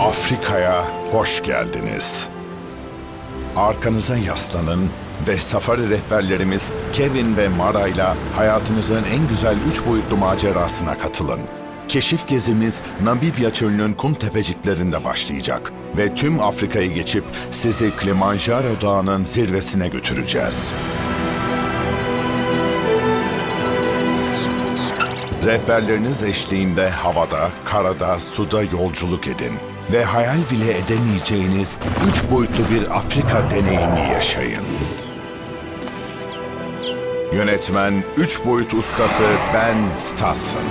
Afrika'ya hoş geldiniz. Arkanıza yaslanın ve safari rehberlerimiz Kevin ve Mara ile hayatınızın en güzel üç boyutlu macerasına katılın. Keşif gezimiz Namibya çölünün kum tepeciklerinde başlayacak ve tüm Afrika'yı geçip sizi Kilimanjaro Dağı'nın zirvesine götüreceğiz. Rehberleriniz eşliğinde havada, karada, suda yolculuk edin ve hayal bile edemeyeceğiniz üç boyutlu bir Afrika deneyimi yaşayın. Yönetmen, üç boyut ustası Ben Stassen.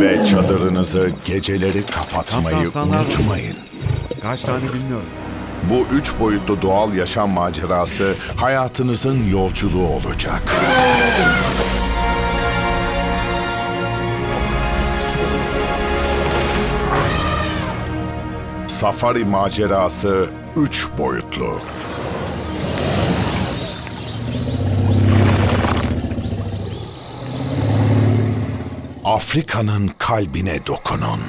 Ve çadırınızı geceleri kapatmayı Kaptan, unutmayın. Kaç tane bilmiyorum. Bu üç boyutlu doğal yaşam macerası hayatınızın yolculuğu olacak. Safari macerası üç boyutlu. Afrika'nın kalbine dokunun.